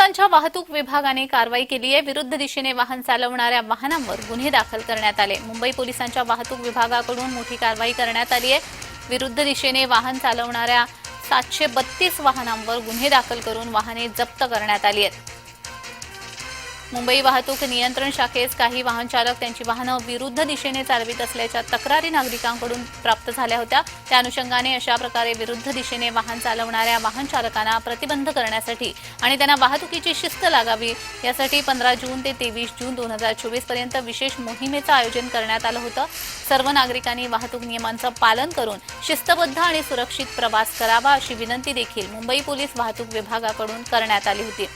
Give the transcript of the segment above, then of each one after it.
पोलिसांच्या वाहतूक विभागाने कारवाई केली आहे. विरुद्ध दिशेने वाहन चालवणाऱ्या वाहनांवर गुन्हे दाखल करण्यात आले. मुंबई पोलिसांच्या वाहतूक विभागाकडून मोठी कारवाई करण्यात आली आहे. विरुद्ध दिशेने वाहन चालवणाऱ्या सातशे बत्तीस वाहनांवर गुन्हे दाखल करून वाहने जप्त करण्यात आली आहेत. मुंबई वाहतूक नियंत्रण शाखेस काही वाहन चालक त्यांची वाहनं विरुद्ध दिशेने चालवित असल्याच्या तक्रारी नागरिकांकडून प्राप्त झाल्या होत्या. त्या अनुषंगाने अशा प्रकारे विरुद्ध दिशेने वाहन चालवणाऱ्या वाहन चालकांना प्रतिबंध करण्यासाठी आणि त्यांना वाहतुकीची शिस्त लागावी यासाठी पंधरा जून ते तेवीस जून दोन हजार चोवीसपर्यंत विशेष मोहिमेचं आयोजन करण्यात आलं होतं. सर्व नागरिकांनी वाहतूक नियमांचं पालन करून शिस्तबद्ध आणि सुरक्षित प्रवास करावा अशी विनंती देखील मुंबई पोलीस वाहतूक विभागाकडून करण्यात आली होती.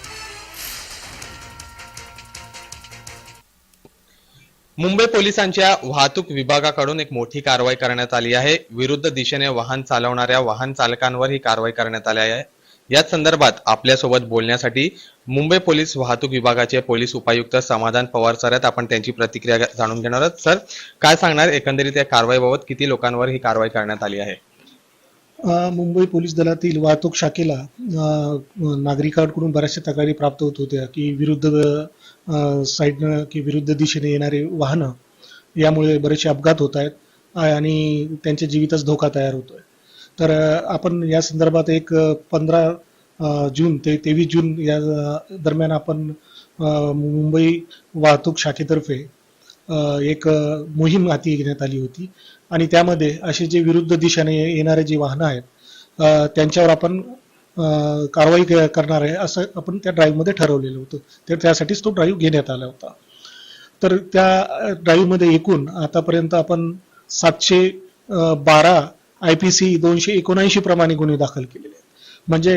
मुंबई पोलिसांच्या वाहतूक विभागाकडून एक मोठी कारवाई करण्यात आली आहे. विरुद्ध दिशेने वाहन चालवणाऱ्या वाहन चालकांवर ही कारवाई करण्यात आली आहे. याच संदर्भात आपल्यासोबत बोलण्यासाठी मुंबई पोलीस वाहतूक विभागाचे पोलीस उपायुक्त समाधान पवार सर आहेत. आपण त्यांची प्रतिक्रिया जाणून घेणार आहोत. सर काय सांगणार? एकंदरीत या कारवाईबाबत किती लोकांवर ही कारवाई करण्यात आली आहे? मुंबई पोलीस दलातील वाहतूक शाखेला नागरिकांकडून बऱ्याचशा तक्रारी प्राप्त होत होत्या की विरुद्ध साईडनं की विरुद्ध दिशेने येणारे वाहनं यामुळे बरेचसे अपघात होत आहेत आणि त्यांच्या जीवितच धोका तयार होतोय. तर आपण या संदर्भात एक पंधरा जून ते तेवीस जून या दरम्यान आपण मुंबई वाहतूक शाखेतर्फे एक मोहीम हाती घेण्यात आली होती. आणि त्यामध्ये असे जे विरुद्ध दिशेने येणारे जी वाहनं आहेत त्यांच्यावर आपण कारवाई करणार आहे असं आपण त्या ड्राईव्हमध्ये ठरवलेलं होतं. तर त्यासाठीच तो ड्राईव्ह घेण्यात आला होता. तर त्या ड्राईव्हमध्ये एकूण आतापर्यंत आपण सातशे बारा आय पी सी दोनशे एकोणऐंशी प्रमाणे गुन्हे दाखल केलेले आहेत. म्हणजे